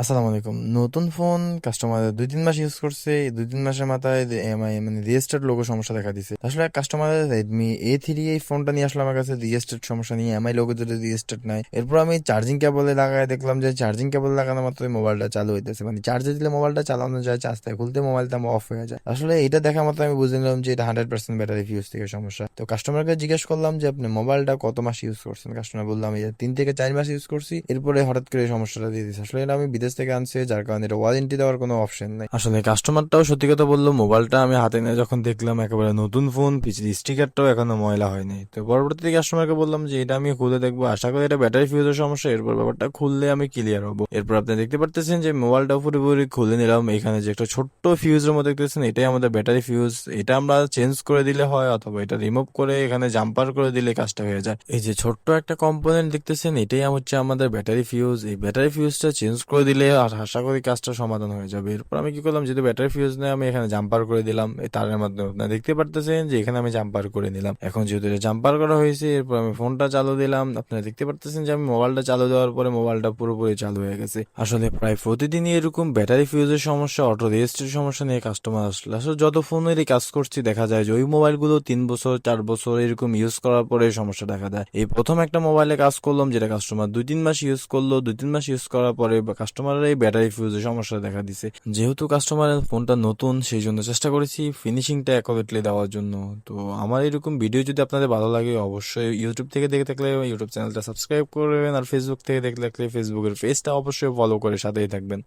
আসসালামু আলাইকুম নতুন ফোন কাস্টমার দুই তিন মাস ইউজ করছে, দুই তিন মাসের মাথায় মানে রিয়েস্টার লোগো সমস্যা দেখা দিছে। আসলে কাস্টমার রেডমি এ থ্রি এই ফোনটা নিয়ে আসলে আমার কাছে রিয়েস্টার সমস্যা নিয়ে এমআই লোগো যদি রিয়েস্টার নাই। এরপর আমি চার্জিং কেবলে লাগায় দেখলাম যে চার্জিং কেবল লাগানো মাত্র মোবাইলটা চালু হইতেছে। মানে চার্জে দিলে মোবাইলটা চালানো যায় চার্জটা খুলতে মোবাইলটা আমার অফ হয়ে যায়। আসলে এটা দেখা মাত্র আমি বুঝে নিলাম যে এটা হান্ড্রেড পার্সেন্ট ব্যাটারি ফিউজ থেকে সমস্যা। তো কাস্টমারকে জিজ্ঞেস করলাম যে, আপনি মোবাইলটা কত মাস ইউজ করছেন? কাস্টমার বললাম যে তিন থেকে চার মাস ইউজ করছি। এরপরে হঠাৎ করে সমস্যাটা দিয়ে দিচ্ছে আসলে এটা আমি বিদেশ থেকে আনছি, যার কারণে এটা ওয়ারেন্টি দেওয়ার কোনো অপশন নাই। আসলে কাস্টমারটাও সত্যি কথা বলল মোবাইলটা আমি হাতে নিয়ে যখন দেখলাম, একেবারে নতুন ফোন পিছিয়ে স্টিকারটাও এখনও ময়লা হয়নি। তো পরবর্তীতে কাস্টমারকে বললাম যে, এটা আমি খুলে দেখব। আশা করি এটা ব্যাটারি ফিউজের সমস্যা, এরপর ব্যাপারটা খুললে আমি ক্লিয়ার হব। এরপর আপনি দেখতে পারতেছেন যে মোবাইলটা পুরোপুরি খুলে নিলাম। এখানে যে একটা ছোট্ট ফিউজের মধ্যে দেখতেছেন, এটাই আমাদের ব্যাটারি ফিউজ এটা আমরা চেঞ্জ করে দিলে হয়, অথবা এটা রিমুভ করে এখানে জাম্পার করে দিলে কাজটা হয়ে যায়। এই যে ছোট্ট একটা কম্পোনেন্ট দেখতেছেন, এটাই হচ্ছে আমাদের ব্যাটারি ফিউজ এই ব্যাটারি ফিউজটা চেঞ্জ করে দিলে আর আশা করি কাজটা সমাধান হয়ে যাবে। এরপর আমি কি করলাম, যেহেতু ব্যাটারি ফিউজ নেই, আমি এখানে জাম্পার করে দিলাম। এই তারের মাধ্যমে আপনারা দেখতে পারতেছেন যে এখানে আমি জাম্পার করে নিলাম। এখন যেহেতু এটা জাম্পার করা হয়েছে, এরপর আমি ফোনটা চালু দিলাম। আপনারা দেখতে পারতেছেন যে আমি মোবাইলটা চালু দেওয়ার পরে মোবাইলটা পুরোপুরি চালু হয়ে গেছে। আসলে প্রায় প্রতিদিনই এরকম ব্যাটারি ফিউজের সমস্যা অটো রেজিস্ট্রির সমস্যা নিয়ে কাস্টমার আসলে আসলে যত ফোনেরই কাজ করছি, দেখা যায় যে ওই মোবাইলগুলো তিন বছর, চার বছর এরকম ইউজ করার পরে সমস্যা দেখা দেয়। এই প্রথম একটা মোবাইলে কাজ করলাম, যেটা কাস্টমার দুই তিন মাস ইউজ করল দুই তিন মাস ইউজ করার পরে কাস্টমারের এই ব্যাটারি ফিউজে সমস্যা দেখা দিছে। যেহেতু কাস্টমারের ফোনটা নতুন, সেই জন্য চেষ্টা করেছি ফিনিশিংটা অ্যাকুরেটলি দেওয়ার জন্য। তো আমার এরকম ভিডিও যদি আপনাদের ভালো লাগে, অবশ্যই ইউটিউব থেকে দেখে থাকলে ইউটিউব চ্যানেলটা সাবস্ক্রাইব করবেন আর ফেসবুক থেকে দেখে থাকলে ফেসবুকের পেজটা অবশ্যই ফলো করে সাথেই থাকবেন।